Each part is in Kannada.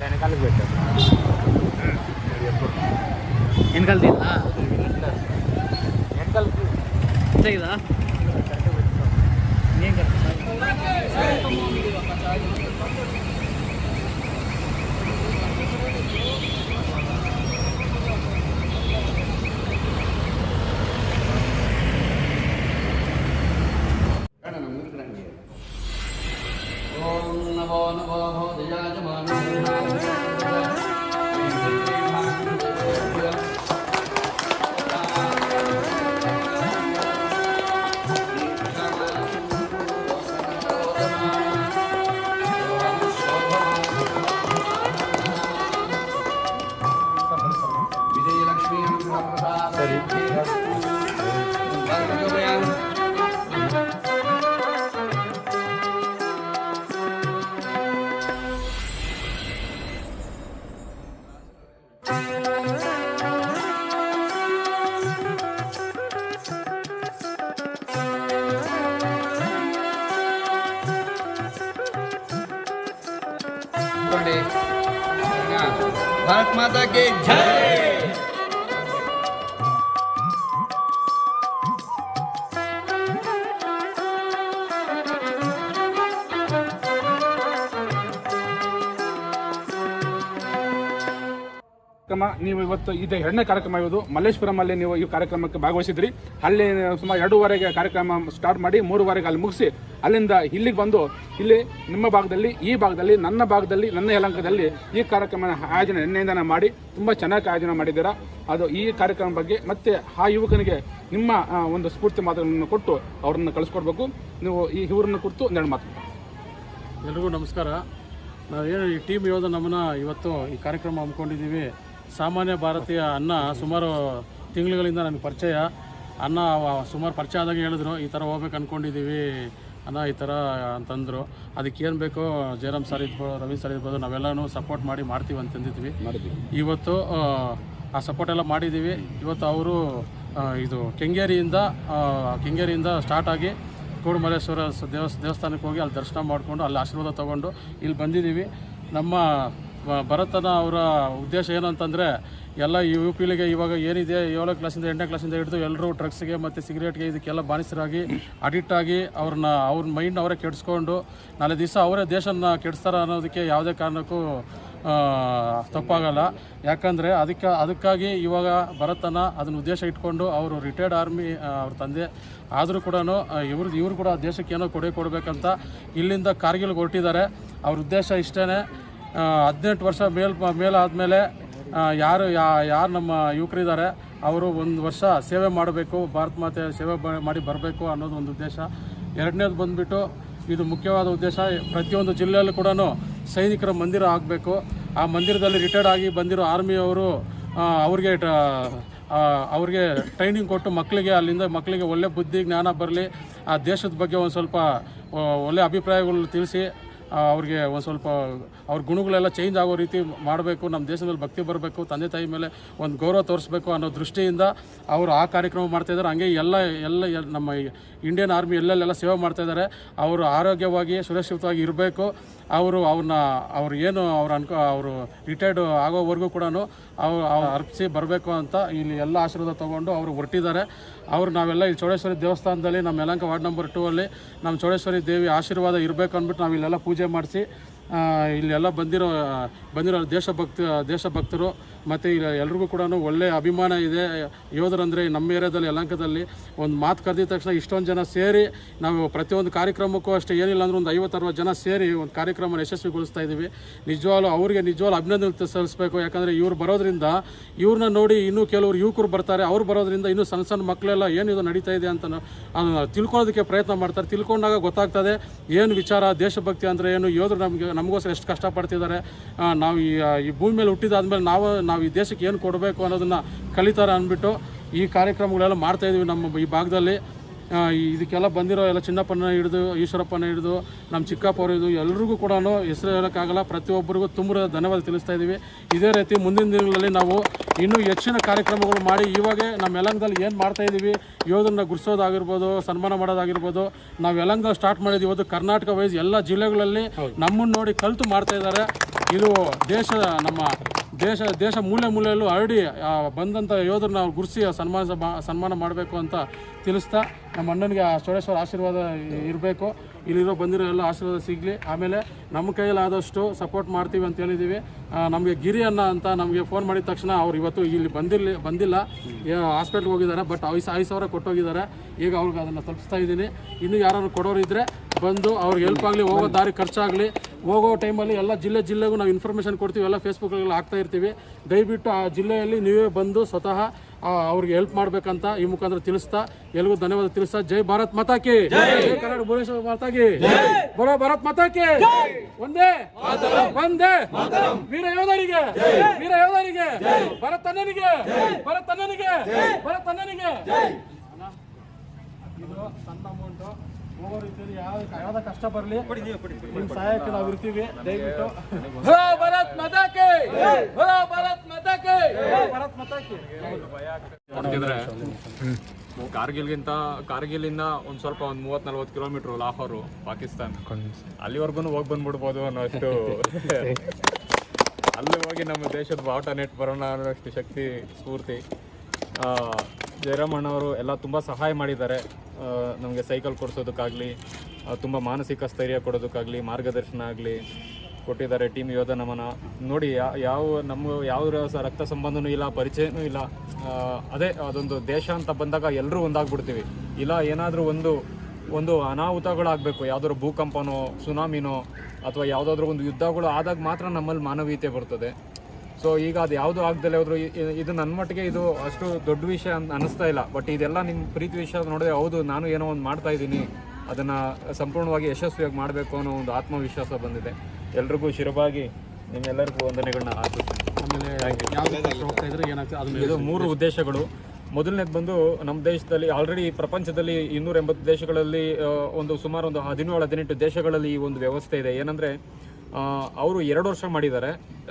వెనకాలకు పెట్టారు. వెనకాల తీదా వెనకాలకి అంతే కదా? నేను ఓం नमो नमो होदयाजमानो की जय ನೀವು ಇವತ್ತು ಇದು ಎರಡನೇ ಕಾರ್ಯಕ್ರಮ ಇರೋದು. ಮಲ್ಲೇಶ್ವರಮಲ್ಲಿ ನೀವು ಈ ಕಾರ್ಯಕ್ರಮಕ್ಕೆ ಭಾಗವಹಿಸಿದ್ರಿ. ಅಲ್ಲಿ ಸುಮಾರು ಎರಡೂವರೆಗೆ ಕಾರ್ಯಕ್ರಮ ಸ್ಟಾರ್ಟ್ ಮಾಡಿ ಮೂರುವರೆಗೆ ಅಲ್ಲಿ ಮುಗಿಸಿ ಅಲ್ಲಿಂದ ಇಲ್ಲಿಗೆ ಬಂದು ಇಲ್ಲಿ ನಿಮ್ಮ ಭಾಗದಲ್ಲಿ, ಈ ಭಾಗದಲ್ಲಿ, ನನ್ನ ಭಾಗದಲ್ಲಿ, ನನ್ನ ಯಲಂಕದಲ್ಲಿ ಈ ಕಾರ್ಯಕ್ರಮ ಆಯೋಜನೆ ನಿನ್ನೆಯಿಂದನೇ ಮಾಡಿ ತುಂಬ ಚೆನ್ನಾಗಿ ಆಯೋಜನೆ ಮಾಡಿದ್ದೀರಾ. ಅದು ಈ ಕಾರ್ಯಕ್ರಮ ಬಗ್ಗೆ ಮತ್ತೆ ಆ ಯುವಕನಿಗೆ ನಿಮ್ಮ ಒಂದು ಸ್ಫೂರ್ತಿ ಮಾತುಗಳನ್ನು ಕೊಟ್ಟು ಅವರನ್ನು ಕಳಿಸ್ಕೊಡ್ಬೇಕು. ನೀವು ಈ ಇವ್ರನ್ನ ಕುರಿತು ಒಂದೆರಡು ಮಾತು ಎಲ್ರಿಗೂ ನಮಸ್ಕಾರ. ನಾವೇನು ಈ ಟೀಮ್ ಯೋಧ ನಮ್ಮನ್ನ ಇವತ್ತು ಈ ಕಾರ್ಯಕ್ರಮ ಹಮ್ಮಿಕೊಂಡಿದ್ದೀವಿ. ಸಾಮಾನ್ಯ ಭಾರತೀಯ ಅನ್ನ ಸುಮಾರು ತಿಂಗಳುಗಳಿಂದ ನನಗೆ ಪರಿಚಯ. ಅನ್ನ ಸುಮಾರು ಪರಿಚಯ ಆದಾಗ ಹೇಳಿದ್ರು ಈ ಥರ ಹೋಗ್ಬೇಕು ಅಂದ್ಕೊಂಡಿದ್ದೀವಿ ಅನ್ನ ಈ ಥರ ಅಂತಂದರು. ಅದಕ್ಕೆ ಏನು ಬೇಕೋ ಜಯರಾಮ್ ಸರ್ ಇರ್ಬೋದು ರವಿ ಸರ್ ಇರ್ಬೋದು ನಾವೆಲ್ಲನೂ ಸಪೋರ್ಟ್ ಮಾಡಿ ಮಾಡ್ತೀವಿ ಅಂತಂದಿದ್ವಿ ಇವತ್ತು ಆ, ಸಪೋರ್ಟ್ ಎಲ್ಲ ಮಾಡಿದ್ದೀವಿ. ಇವತ್ತು ಅವರು ಇದು ಕೆಂಗೇರಿಯಿಂದ ಕೆಂಗೇರಿಯಿಂದ ಸ್ಟಾರ್ಟ್ ಆಗಿ ಕೂಡುಮಲ್ಲೇಶ್ವರ ದೇವಸ್ ದೇವಸ್ಥಾನಕ್ಕೆ ಹೋಗಿ ಅಲ್ಲಿ ದರ್ಶನ ಮಾಡಿಕೊಂಡು ಅಲ್ಲಿ ಆಶೀರ್ವಾದ ತೊಗೊಂಡು ಇಲ್ಲಿ ಬಂದಿದ್ದೀವಿ. ನಮ್ಮ ಭರತನ ಅವರ ಉದ್ದೇಶ ಏನು ಅಂತಂದರೆ, ಎಲ್ಲ ಯು ಪಿಲಿಗೆ ಇವಾಗ ಏನಿದೆ, ಏಳನೇ ಕ್ಲಾಸಿಂದ ಎಂಟನೇ ಕ್ಲಾಸಿಂದ ಹಿಡಿದು ಎಲ್ಲರೂ ಡ್ರಗ್ಸ್ಗೆ ಮತ್ತು ಸಿಗರೇಟ್ಗೆ ಇದಕ್ಕೆಲ್ಲ ಬಾನಿಸರಾಗಿ ಅಡಿಕ್ಟ್ ಆಗಿ ಅವ್ರನ್ನ, ಅವ್ರ ಮೈಂಡ್ ಅವರೇ ಕೆಡಿಸ್ಕೊಂಡು, ನಾಳೆ ದಿವಸ ಅವರೇ ದೇಶನ ಕೆಡಿಸ್ತಾರ ಅನ್ನೋದಕ್ಕೆ ಯಾವುದೇ ಕಾರಣಕ್ಕೂ ತಪ್ಪಾಗಲ್ಲ. ಯಾಕಂದರೆ ಅದಕ್ಕೆ, ಅದಕ್ಕಾಗಿ ಇವಾಗ ಭರತನ ಅದನ್ನು ಉದ್ದೇಶ ಇಟ್ಕೊಂಡು ಅವರು ರಿಟೈರ್ಡ್ ಆರ್ಮಿ ಅವ್ರ ತಂದೆ. ಆದರೂ ಕೂಡ ಇವ್ರು ಇವರು ಕೂಡ ದೇಶಕ್ಕೆ ಏನೋ ಕೊಡುಗೆ ಕೊಡಬೇಕಂತ ಇಲ್ಲಿಂದ ಕಾರ್ಗಿಲ್ಗೆ ಹೊರಟಿದ್ದಾರೆ. ಅವ್ರ ಉದ್ದೇಶ ಇಷ್ಟೇ ಹದಿನೆಂಟು ವರ್ಷ ಮೇಲ್, ಮೇಲಾದಮೇಲೆ ಯಾರು, ಯಾ- ಯಾರು ನಮ್ಮ ಯುವಕರಿದ್ದಾರೆ, ಅವರು ಒಂದು ವರ್ಷ ಸೇವೆ ಮಾಡಬೇಕು, ಭಾರತ ಮಾತೆ ಸೇವೆ ಮಾಡಿ ಬರಬೇಕು ಅನ್ನೋದು ಒಂದು ಉದ್ದೇಶ. ಎರಡನೇದು ಬಂದುಬಿಟ್ಟು ಇದು ಮುಖ್ಯವಾದ ಉದ್ದೇಶ. ಪ್ರತಿಯೊಂದು ಜಿಲ್ಲೆಯಲ್ಲೂ ಕೂಡ ಸೈನಿಕರ ಮಂದಿರ ಆಗಬೇಕು. ಆ ಮಂದಿರದಲ್ಲಿ ರಿಟೈರ್ಡ್ ಆಗಿ ಬಂದಿರೋ ಆರ್ಮಿಯವರು ಅವ್ರಿಗೆ ಅವ್ರಿಗೆ ಟ್ರೈನಿಂಗ್ ಕೊಟ್ಟು ಮಕ್ಕಳಿಗೆ ಅಲ್ಲಿಂದ ಮಕ್ಕಳಿಗೆ ಒಳ್ಳೆ ಬುದ್ಧಿ, ಜ್ಞಾನ ಬರಲಿ. ಆ ದೇಶದ ಬಗ್ಗೆ ಒಂದು ಸ್ವಲ್ಪ ಒಳ್ಳೆ ಅಭಿಪ್ರಾಯಗಳು ತಿಳಿಸಿ. ಅವ್ರಿಗೆ ಒಂದು ಸ್ವಲ್ಪ ಅವ್ರ ಗುಣಗಳೆಲ್ಲ ಚೇಂಜ್ ಆಗೋ ರೀತಿ ಮಾಡಬೇಕು ನಮ್ಮ ದೇಶದಲ್ಲಿ ಭಕ್ತಿ ಬರಬೇಕು, ತಂದೆ ತಾಯಿ ಮೇಲೆ ಒಂದು ಗೌರವ ತೋರಿಸ್ಬೇಕು ಅನ್ನೋ ದೃಷ್ಟಿಯಿಂದ ಅವರು ಆ ಕಾರ್ಯಕ್ರಮ ಮಾಡ್ತಾಯಿದ್ದಾರೆ ಹಂಗೆ ಎಲ್ಲ ಎಲ್ಲ ಎಲ್- ನಮ್ಮ ಇಂಡಿಯನ್ ಆರ್ಮಿ ಎಲ್ಲೆಲ್ಲೆಲ್ಲ ಸೇವೆ ಮಾಡ್ತಾಯಿದ್ದಾರೆ ಅವರು ಆರೋಗ್ಯವಾಗಿ, ಸುರಕ್ಷಿತವಾಗಿ ಇರಬೇಕು. ಅವರು ಅವ್ರನ್ನ ಅವ್ರು ಏನು ಅವ್ರು ಅನ್ಕೋ, ಅವರು ರಿಟೈರ್ಡ್ ಆಗೋವರೆಗೂ ಕೂಡ ಅವ್ರು ಅರ್ಪಿಸಿ ಬರಬೇಕು ಅಂತ ಇಲ್ಲಿ ಎಲ್ಲ ಆಶೀರ್ವಾದ ತೊಗೊಂಡು ಅವರು ಹೊರಟಿದ್ದಾರೆ. ಅವರು ನಾವೆಲ್ಲ ಇಲ್ಲಿ ಚೌಡೇಶ್ವರಿ ದೇವಸ್ಥಾನದಲ್ಲಿ ನಮ್ಮ ಯಲಂಕ ವಾರ್ಡ್ ನಂಬರ್ ಟೂ ಅಲ್ಲಿ ನಮ್ಮ ಚೌಡೇಶ್ವರಿ ದೇವಿ ಆಶೀರ್ವಾದ ಇರಬೇಕು ಅಂದ್ಬಿಟ್ಟು ನಾವು ಇಲ್ಲೆಲ್ಲ ಪೂಜೆ ಮಾಡಿಸಿ ಇಲ್ಲೆಲ್ಲ ಬಂದಿರೋ ಬಂದಿರೋ ದೇಶಭಕ್ತ, ದೇಶಭಕ್ತರು ಮತ್ತು ಇಲ್ಲಿ ಎಲ್ರಿಗೂ ಕೂಡ ಒಳ್ಳೆ ಅಭಿಮಾನ ಇದೆ. ಯೋಧರಂದರೆ ನಮ್ಮ ಏರಿಯಾದಲ್ಲಿ, ಯಲಂಕದಲ್ಲಿ ಒಂದು ಮಾತು ಕರೆದಿದ ತಕ್ಷಣ ಇಷ್ಟೊಂದು ಜನ ಸೇರಿ ನಾವು ಪ್ರತಿಯೊಂದು ಕಾರ್ಯಕ್ರಮಕ್ಕೂ ಅಷ್ಟೇ ಏನಿಲ್ಲ ಅಂದ್ರೆ ಒಂದು ಐವತ್ತು ಅರವತ್ತು ಜನ ಸೇರಿ ಒಂದು ಕಾರ್ಯಕ್ರಮ ಯಶಸ್ವಿಗೊಳಿಸ್ತಾ ಇದ್ದೀವಿ. ನಿಜವಾಗ್ಲೂ ಅವರಿಗೆ ನಿಜವಾಗ್ಲೂ ಅಭಿನಂದನೆ ಸಲ್ಲಿಸಬೇಕು. ಯಾಕಂದರೆ ಇವ್ರು ಬರೋದ್ರಿಂದ ಇವ್ರನ್ನ ನೋಡಿ ಇನ್ನೂ ಕೆಲವರು ಯುವಕರು ಬರ್ತಾರೆ. ಅವ್ರು ಬರೋದ್ರಿಂದ ಇನ್ನೂ ಸಣ್ಣ ಸಣ್ಣ ಮಕ್ಕಳೆಲ್ಲ ಏನಿದು ನಡೀತಾ ಇದೆ ಅಂತ ತಿಳ್ಕೊಳ್ಳೋದಕ್ಕೆ ಪ್ರಯತ್ನ ಮಾಡ್ತಾರೆ. ತಿಳ್ಕೊಂಡಾಗ ಗೊತ್ತಾಗ್ತದೆ, ಏನು ವಿಚಾರ, ದೇಶಭಕ್ತಿ ಅಂದರೆ ಏನು? ಯೋಧರು ನಮಗೆ ನಮಗೋಸ್ಕರ ಎಷ್ಟು ಕಷ್ಟಪಡ್ತಿದ್ದಾರೆ ನಾವು ಈ ಈ ಭೂಮಿ ಮೇಲೆ ಹುಟ್ಟಿದಾದ್ಮೇಲೆ ನಾವು ನಾವು ಈ ದೇಶಕ್ಕೆ ಏನು ಕೊಡಬೇಕು ಅನ್ನೋದನ್ನು ಕಲಿತಾರೆ ಅಂದ್ಬಿಟ್ಟು ಈ ಕಾರ್ಯಕ್ರಮಗಳೆಲ್ಲ ಮಾಡ್ತಾಯಿದ್ದೀವಿ ನಮ್ಮ ಈ ಭಾಗದಲ್ಲಿ. ಇದಕ್ಕೆಲ್ಲ ಬಂದಿರೋ ಎಲ್ಲ ಚಿನ್ನಪ್ಪನ ಹಿಡಿದು ಈಶ್ವರಪ್ಪನ ಹಿಡಿದು ನಮ್ಮ ಚಿಕ್ಕಪ್ಪ ಇದು ಹಿಡಿದು ಎಲ್ರಿಗೂ ಕೂಡ ಹೆಸರು ಹೇಳೋಕ್ಕಾಗಲ್ಲ. ಪ್ರತಿಯೊಬ್ಬರಿಗೂ ತುಂಬ ಧನ್ಯವಾದ ತಿಳಿಸ್ತಾ ಇದ್ದೀವಿ. ಇದೇ ರೀತಿ ಮುಂದಿನ ದಿನಗಳಲ್ಲಿ ನಾವು ಇನ್ನೂ ಹೆಚ್ಚಿನ ಕಾರ್ಯಕ್ರಮಗಳು ಮಾಡಿ ಇವಾಗೆ ನಮ್ಮ ಎಲಂಗದಲ್ಲಿ ಏನು ಮಾಡ್ತಾ ಇದ್ದೀವಿ? ಯೋಧರನ್ನ ಗುರ್ಸೋದಾಗಿರ್ಬೋದು ಸನ್ಮಾನ ಮಾಡೋದಾಗಿರ್ಬೋದು. ನಾವು ಎಲಂಗದಲ್ಲಿ ಸ್ಟಾರ್ಟ್ ಮಾಡಿದ್ವಿ ಇವತ್ತು ಕರ್ನಾಟಕ ವೈಸ್ ಎಲ್ಲ ಜಿಲ್ಲೆಗಳಲ್ಲಿ ನಮ್ಮನ್ನು ನೋಡಿ ಕಲಿತು ಮಾಡ್ತಾ ಇದ್ದಾರೆ. ಇದು ದೇಶ ನಮ್ಮ ದೇಶ ದೇಶ ಮೂಲೆ ಮೂಲೆಯಲ್ಲೂ ಹರಡಿ ಬಂದಂಥ ಯೋಧರನ್ನ ನಾವು ಗುರುಸಿ ಸನ್ಮಾನ ಸನ್ಮಾನ ಮಾಡಬೇಕು ಅಂತ ತಿಳಿಸ್ತಾ ನಮ್ಮ ಅಣ್ಣನಿಗೆ ಆ ಸುರೇಶ್ವರ ಆಶೀರ್ವಾದ ಇರಬೇಕು. ಇಲ್ಲಿರೋ ಬಂದಿರೋ ಎಲ್ಲ ಆಶೀರ್ವಾದ ಸಿಗಲಿ. ಆಮೇಲೆ ನಮ್ಮ ಕೈಯಲ್ಲಾದಷ್ಟು ಸಪೋರ್ಟ್ ಮಾಡ್ತೀವಿ ಅಂತ ಹೇಳಿದ್ದೀವಿ. ನಮಗೆ ಗಿರಿ ಅನ್ನ ಅಂತ ನಮಗೆ ಫೋನ್ ಮಾಡಿದ ತಕ್ಷಣ ಅವ್ರು ಇವತ್ತು ಇಲ್ಲಿ ಬಂದಿರಲಿ, ಬಂದಿಲ್ಲ. ಹಾಸ್ಪಿಟ್ಲ್ಗೆ ಹೋಗಿದ್ದಾರೆ ಬಟ್ ಐದು ಐದು ಸಾವಿರ ಕೊಟ್ಟೋಗಿದ್ದಾರೆ. ಈಗ ಅವ್ರಿಗೆ ಅದನ್ನು ತಲುಪಿಸ್ತಾ ಇದ್ದೀನಿ. ಇನ್ನು ಯಾರಾದ್ರು ಕೊಡೋರು ಇದ್ದರೆ ಬಂದು ಅವ್ರಿಗೆ ಹೆಲ್ಪ್ ಆಗಲಿ, ಹೋಗೋ ದಾರಿ ಖರ್ಚಾಗಲಿ ಹೋಗೋ ಟೈಮಲ್ಲಿ ಎಲ್ಲ ಜಿಲ್ಲೆ ಜಿಲ್ಲೆಗೂ ನಾವು ಇನ್ಫಾರ್ಮೇಷನ್ ಕೊಡ್ತೀವಿ ಎಲ್ಲ ಫೇಸ್ಬುಕ್ಗಳಲ್ಲಿ ಹಾಕ್ತಾ ಇರ್ತೀವಿ. ದಯವಿಟ್ಟು ಆ ಜಿಲ್ಲೆಯಲ್ಲಿ ನೀವೇ ಬಂದು ಸ್ವತಃ ಅವ್ರಿಗೆ ಹೆಲ್ಪ್ ಮಾಡಬೇಕಂತ ಈ ಮುಖಾಂತರ ತಿಳಿಸ್ತಾ ಎಲ್ರಿಗೂ ಧನ್ಯವಾದ ತಿಳಿಸ್ತಾ. ಜೈ ಭಾರತ್ ಮಾತಾಕಿ ಜೈ. ಕನ್ನಡ ಭುವನೇಶ್ವರ ಮಾತಾಗಿ ಬರೋ ಭಾರತ್ ಮಾತಾಕಿ ಒಂದೇ. ಒಂದೇ. ವೀರ ಯೋಧರಿಗೆ. ವೀರ ಯೋಧರಿಗೆ. ಭರತ್ ಅಣ್ಣನಿಗೆ. ಭರತ್ ಅಣ್ಣನಿಗೆ. ಭರತ್ ಅಣ್ಣನಿಗೆ. ಹೋಗೋ ರೀತಿಯಲ್ಲಿ ಯಾವ ಯಾವ್ದು ಕಷ್ಟ ಬರಲಿ ನಿಮ್ಮ ಸಹಾಯಕ್ಕೆ ನಾವು ಇರ್ತೀವಿ. ದಯವಿಟ್ಟು. ಭರೋ ಭಾರತ್ ಮಾತಾಕೆ ಭರೋ ಭಾರತ್ ಮಾತಾಕೆ ಭಾರತ್ ಮಾತಾಕೆ ನೋಡ್ತಿದ್ರೆ ಕಾರ್ಗಿಲ್ಗಿಂತ ಕಾರ್ಗಿಲಿಂದ ಒಂದ್ ಸ್ವಲ್ಪ ಒಂದ್ ಮೂವತ್ ನಲ್ವತ್ತು ಕಿಲೋಮೀಟರ್ ಲಾಹೋರು ಪಾಕಿಸ್ತಾನ. ಅಲ್ಲಿವರೆಗೂ ಹೋಗಿ ಬಂದ್ಬಿಡ್ಬೋದು ಅನ್ನೋಷ್ಟು ಅಲ್ಲಿ ಹೋಗಿ ನಮ್ಮ ದೇಶದ ಬಾವುಟ ನೆಟ್ ಬರೋಣ ಅನ್ನೋಷ್ಟು ಶಕ್ತಿ ಸ್ಫೂರ್ತಿ. ಆ, ಜಯರಾಮ್ ಎಲ್ಲ ತುಂಬ ಸಹಾಯ ಮಾಡಿದ್ದಾರೆ. ನಮಗೆ ಸೈಕಲ್ ಕೊಡಿಸೋದಕ್ಕಾಗಲಿ ತುಂಬ ಮಾನಸಿಕ ಸ್ಥೈರ್ಯ ಕೊಡೋದಕ್ಕಾಗಲಿ ಮಾರ್ಗದರ್ಶನ ಆಗಲಿ ಕೊಟ್ಟಿದ್ದಾರೆ ಟೀಮ್ ಯೋಧ ನಮನ. ನೋಡಿ ಯಾವ ನಮ್ಮ ಯಾವ ರಕ್ತ ಸಂಬಂಧನೂ ಇಲ್ಲ ಪರಿಚಯನೂ ಇಲ್ಲ. ಅದೇ ಅದೊಂದು ದೇಶ ಅಂತ ಬಂದಾಗ ಎಲ್ಲರೂ ಒಂದಾಗ್ಬಿಡ್ತೀವಿ. ಇಲ್ಲ ಏನಾದರೂ ಒಂದು ಒಂದು ಅನಾಹುತಗಳಾಗಬೇಕು ಯಾವುದಾದ್ರು ಭೂಕಂಪನೋ ಸುನಾಮಿನೋ ಅಥವಾ ಯಾವುದಾದ್ರೂ ಒಂದು ಯುದ್ಧಗಳು ಆದಾಗ ಮಾತ್ರ ನಮ್ಮಲ್ಲಿ ಮಾನವೀಯತೆ ಬರ್ತದೆ. ಸೊ ಈಗ ಅದು ಯಾವುದು ಆಗ್ದಲೇ ಹೋದ್ರು ಇದು ನನ್ನ ಮಟ್ಟಿಗೆ ಇದು ಅಷ್ಟು ದೊಡ್ಡ ವಿಷಯ ಅಂತ ಅನಿಸ್ತಾ ಇಲ್ಲ. ಬಟ್ ಇದೆಲ್ಲ ನಿಮ್ಮ ಪ್ರೀತಿ ವಿಷಯ ನೋಡಿದ್ರೆ ಹೌದು ನಾನು ಏನೋ ಒಂದು ಮಾಡ್ತಾ ಇದ್ದೀನಿ. ಅದನ್ನು ಸಂಪೂರ್ಣವಾಗಿ ಯಶಸ್ವಿಯಾಗಿ ಮಾಡಬೇಕು ಅನ್ನೋ ಒಂದು ಆತ್ಮವಿಶ್ವಾಸ ಬಂದಿದೆ. ಎಲ್ರಿಗೂ ಶಿರಬಾಗಿ ನಿಮ್ಮೆಲ್ಲರಿಗೂ ವಂದನೆಗಳನ್ನ ಆಶಿಸ್ತೀನಿ ಆಮೇಲೆ ಇದು ಮೂರು ಉದ್ದೇಶಗಳು. ಮೊದಲನೇದು ಬಂದು ನಮ್ಮ ದೇಶದಲ್ಲಿ ಆಲ್ರೆಡಿ ಪ್ರಪಂಚದಲ್ಲಿ ಇನ್ನೂರ ಎಂಬತ್ತು ದೇಶಗಳಲ್ಲಿ ಒಂದು ಸುಮಾರು ಒಂದು ಹದಿನೇಳು ಹದಿನೆಂಟು ದೇಶಗಳಲ್ಲಿ ಈ ಒಂದು ವ್ಯವಸ್ಥೆ ಇದೆ. ಏನಂದ್ರೆ ಅವರು ಎರಡು ವರ್ಷ ಮಾಡಿದ್ದಾರೆ.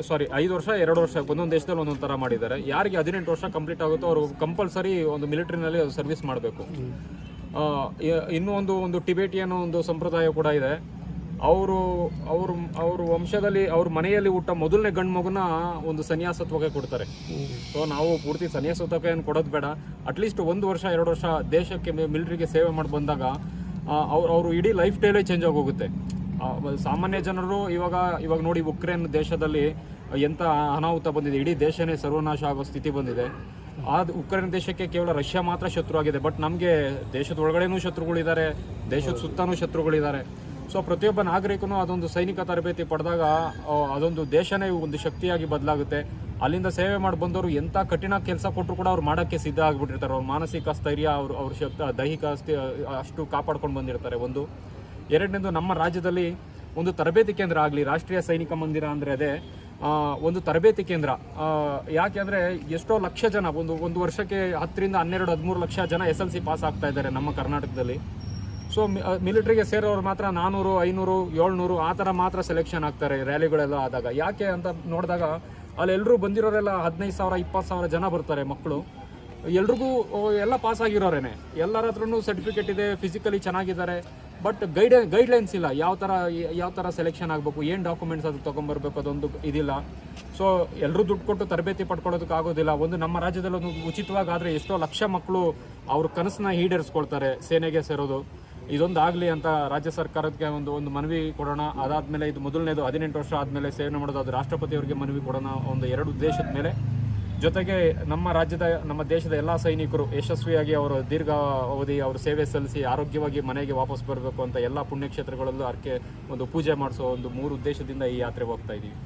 ಸಾರಿ ಐದು ವರ್ಷ, ಎರಡು ವರ್ಷ, ಒಂದೊಂದು ದೇಶದಲ್ಲಿ ಒಂದೊಂದು ಥರ ಮಾಡಿದ್ದಾರೆ. ಯಾರಿಗೆ ಹದಿನೆಂಟು ವರ್ಷ ಕಂಪ್ಲೀಟ್ ಆಗುತ್ತೋ ಅವರು ಕಂಪಲ್ಸರಿ ಒಂದು ಮಿಲಿಟರಿನಲ್ಲಿ ಸರ್ವಿಸ್ ಮಾಡಬೇಕು. ಇನ್ನೂ ಒಂದು ಒಂದು ಟಿಬೇಟಿಯನ್ ಒಂದು ಸಂಪ್ರದಾಯ ಕೂಡ ಇದೆ. ಅವರು ಅವರು ಅವರು ವಂಶದಲ್ಲಿ, ಅವ್ರ ಮನೆಯಲ್ಲಿ ಊಟ ಮೊದಲನೇ ಗಂಡು ಮಗುನ ಒಂದು ಸನ್ಯಾಸತ್ವಕ್ಕೆ ಕೊಡ್ತಾರೆ. ಸೊ ನಾವು ಪೂರ್ತಿ ಸನ್ಯಾಸತ್ವಕ್ಕೆ ಏನು ಕೊಡೋದು ಬೇಡ. ಅಟ್ಲೀಸ್ಟ್ ಒಂದು ವರ್ಷ, ಎರಡು ವರ್ಷ ದೇಶಕ್ಕೆ ಮಿಲಿಟರಿಗೆ ಸೇವೆ ಮಾಡಿ ಬಂದಾಗ ಅವ್ರು, ಅವರು ಇಡೀ ಲೈಫ್ ಸ್ಟೈಲೇ ಚೇಂಜ್ ಆಗೋಗುತ್ತೆ. ಸಾಮಾನ್ಯ ಜನರು ಇವಾಗ ಇವಾಗ ನೋಡಿ ಉಕ್ರೇನ್ ದೇಶದಲ್ಲಿ ಎಂತ ಅನಾಹುತ ಬಂದಿದೆ. ಇಡೀ ದೇಶನೇ ಸರ್ವನಾಶ ಆಗೋ ಸ್ಥಿತಿ ಬಂದಿದೆ. ಆದ, ಉಕ್ರೇನ್ ದೇಶಕ್ಕೆ ಕೇವಲ ರಷ್ಯಾ ಮಾತ್ರ ಶತ್ರು ಆಗಿದೆ ಬಟ್ ನಮಗೆ ದೇಶದ ಒಳಗಡೆನೂ ಶತ್ರುಗಳಿದ್ದಾರೆ. ದೇಶದ ಸುತ್ತಲೂ ಶತ್ರುಗಳಿದ್ದಾರೆ. ಸೊ, ಪ್ರತಿಯೊಬ್ಬ ನಾಗರಿಕನು ಅದೊಂದು ಸೈನಿಕ ತರಬೇತಿ ಪಡೆದಾಗ ಅದೊಂದು ದೇಶನೇ ಒಂದು ಶಕ್ತಿಯಾಗಿ ಬದಲಾಗುತ್ತೆ. ಅಲ್ಲಿಂದ ಸೇವೆ ಮಾಡಿ ಬಂದವರು ಎಂಥ ಕಠಿಣ ಕೆಲಸ ಕೊಟ್ಟರು ಕೂಡ ಅವ್ರು ಮಾಡೋಕ್ಕೆ ಸಿದ್ಧ ಆಗಿಬಿಟ್ಟಿರ್ತಾರೆ. ಅವ್ರ ಮಾನಸಿಕ ಸ್ಥೈರ್ಯ, ಅವ್ರ ಅವ್ರ ಶಕ್ತ, ದೈಹಿಕ ಅಷ್ಟು ಕಾಪಾಡ್ಕೊಂಡು ಬಂದಿರ್ತಾರೆ ಒಂದು. ಎರಡನೇದು ನಮ್ಮ ರಾಜ್ಯದಲ್ಲಿ ಒಂದು ತರಬೇತಿ ಕೇಂದ್ರ ಆಗಲಿ, ರಾಷ್ಟ್ರೀಯ ಸೈನಿಕ ಮಂದಿರ ಅಂದರೆ ಅದೇ ಒಂದು ತರಬೇತಿ ಕೇಂದ್ರ. ಯಾಕೆ ಅಂದರೆ ಎಷ್ಟೋ ಲಕ್ಷ ಜನ, ಒಂದು ಒಂದು ವರ್ಷಕ್ಕೆ ಹತ್ತರಿಂದ ಹನ್ನೆರಡು, ಹದಿಮೂರು ಲಕ್ಷ ಜನ ಎಸ್ ಎಲ್ ಸಿ ಪಾಸ್ ಆಗ್ತಾ ಇದ್ದಾರೆ ನಮ್ಮ ಕರ್ನಾಟಕದಲ್ಲಿ. ಸೊ ಮಿಲಿಟರಿಗೆ ಸೇರೋರು ಮಾತ್ರ ನಾನ್ನೂರು ಐನೂರು, ಏಳ್ನೂರು, ಆ ಥರ ಮಾತ್ರ ಸೆಲೆಕ್ಷನ್ ಆಗ್ತಾರೆ ರ್ಯಾಲಿಗಳೆಲ್ಲ ಆದಾಗ. ಯಾಕೆ ಅಂತ ನೋಡಿದಾಗ ಅಲ್ಲೆಲ್ಲರೂ ಬಂದಿರೋರೆಲ್ಲ ಹದಿನೈದು ಸಾವಿರ, ಇಪ್ಪತ್ತು ಸಾವಿರ ಜನ ಬರ್ತಾರೆ ಮಕ್ಕಳು. ಎಲ್ರಿಗೂ ಎಲ್ಲ ಪಾಸ್ ಆಗಿರೋರೇನೆ. ಎಲ್ಲರ ಹತ್ರನೂ ಸರ್ಟಿಫಿಕೇಟ್ ಇದೆ ಫಿಸಿಕಲಿ ಚೆನ್ನಾಗಿದ್ದಾರೆ. ಬಟ್ ಗೈಡ್ ಗೈಡ್ಲೈನ್ಸ್ ಇಲ್ಲ. ಯಾವ ಥರ ಯಾವ ಥರ ಸೆಲೆಕ್ಷನ್ ಆಗಬೇಕು, ಏನು ಡಾಕ್ಯುಮೆಂಟ್ಸ್ ಅದು ತೊಗೊಂಬರ್ಬೇಕು ಅದೊಂದು ಇದಿಲ್ಲ. ಸೊ ಎಲ್ಲರೂ ದುಡ್ಡು ಕೊಟ್ಟು ತರಬೇತಿ ಪಡ್ಕೊಳ್ಳೋದಕ್ಕೆ ಆಗೋದಿಲ್ಲ. ಒಂದು ನಮ್ಮ ರಾಜ್ಯದಲ್ಲಿ ಒಂದು ಉಚಿತವಾಗಿ ಆದರೆ ಎಷ್ಟೋ ಲಕ್ಷ ಮಕ್ಕಳು ಅವ್ರ ಕನಸನ್ನ ಈಡೇರಿಸ್ಕೊಳ್ತಾರೆ ಸೇನೆಗೆ ಸೇರೋದು. ಇದೊಂದು ಆಗಲಿ ಅಂತ ರಾಜ್ಯ ಸರ್ಕಾರಕ್ಕೆ ಒಂದು ಒಂದು ಮನವಿ ಕೊಡೋಣ. ಅದಾದಮೇಲೆ ಇದು ಮೊದಲನೇದು ಹದಿನೆಂಟು ವರ್ಷ ಆದಮೇಲೆ ಸೇವನೆ ಮಾಡೋದು. ಅದು ರಾಷ್ಟ್ರಪತಿಯವರಿಗೆ ಮನವಿ ಕೊಡೋಣ. ಒಂದು ಎರಡು ಉದ್ದೇಶದ ಮೇಲೆ ಜೊತೆಗೆ ನಮ್ಮ ರಾಜ್ಯದ ನಮ್ಮ ದೇಶದ ಎಲ್ಲ ಸೈನಿಕರು ಯಶಸ್ವಿಯಾಗಿ ಅವರು ದೀರ್ಘ ಅವಧಿ ಅವರು ಸೇವೆ ಸಲ್ಲಿಸಿ ಆರೋಗ್ಯವಾಗಿ ಮನೆಗೆ ವಾಪಸ್ ಬರಬೇಕು ಅಂತ ಎಲ್ಲ ಪುಣ್ಯಕ್ಷೇತ್ರಗಳಲ್ಲೂ ಅರ್ಕೆ ಒಂದು ಪೂಜೆ ಮಾಡಿಸೋ ಒಂದು ಮೂರು ಉದ್ದೇಶದಿಂದ ಈ ಯಾತ್ರೆ ಹೋಗ್ತಾ ಇದ್ದೀವಿ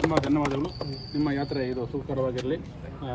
ತುಂಬ ಧನ್ಯವಾದಗಳು. ನಿಮ್ಮ ಯಾತ್ರೆ ಇದು ಸುಖಕರವಾಗಿರಲಿ. ಆ,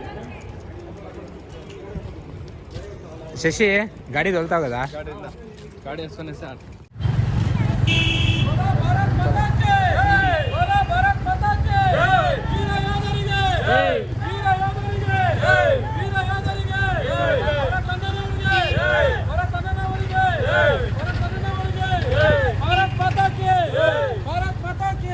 ಶಶಿ ಗಾಡಿ ಹೊಲ್ತಾಗೋದ? ಗಾಡಿ ಸೊನ್ನೆ ಸರ್. ಭಾರತ್ ಮಾತಾ ಕಿ ಭಾರತ್ ಮಾತಾ ಕಿ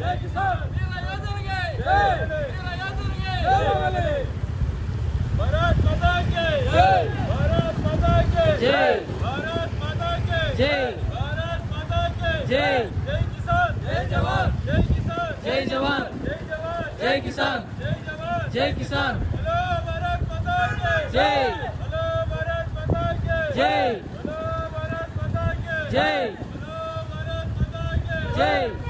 भारत जय किसान जय जवान जय जवान जय किसान जय जवान जय किसान जय हेलो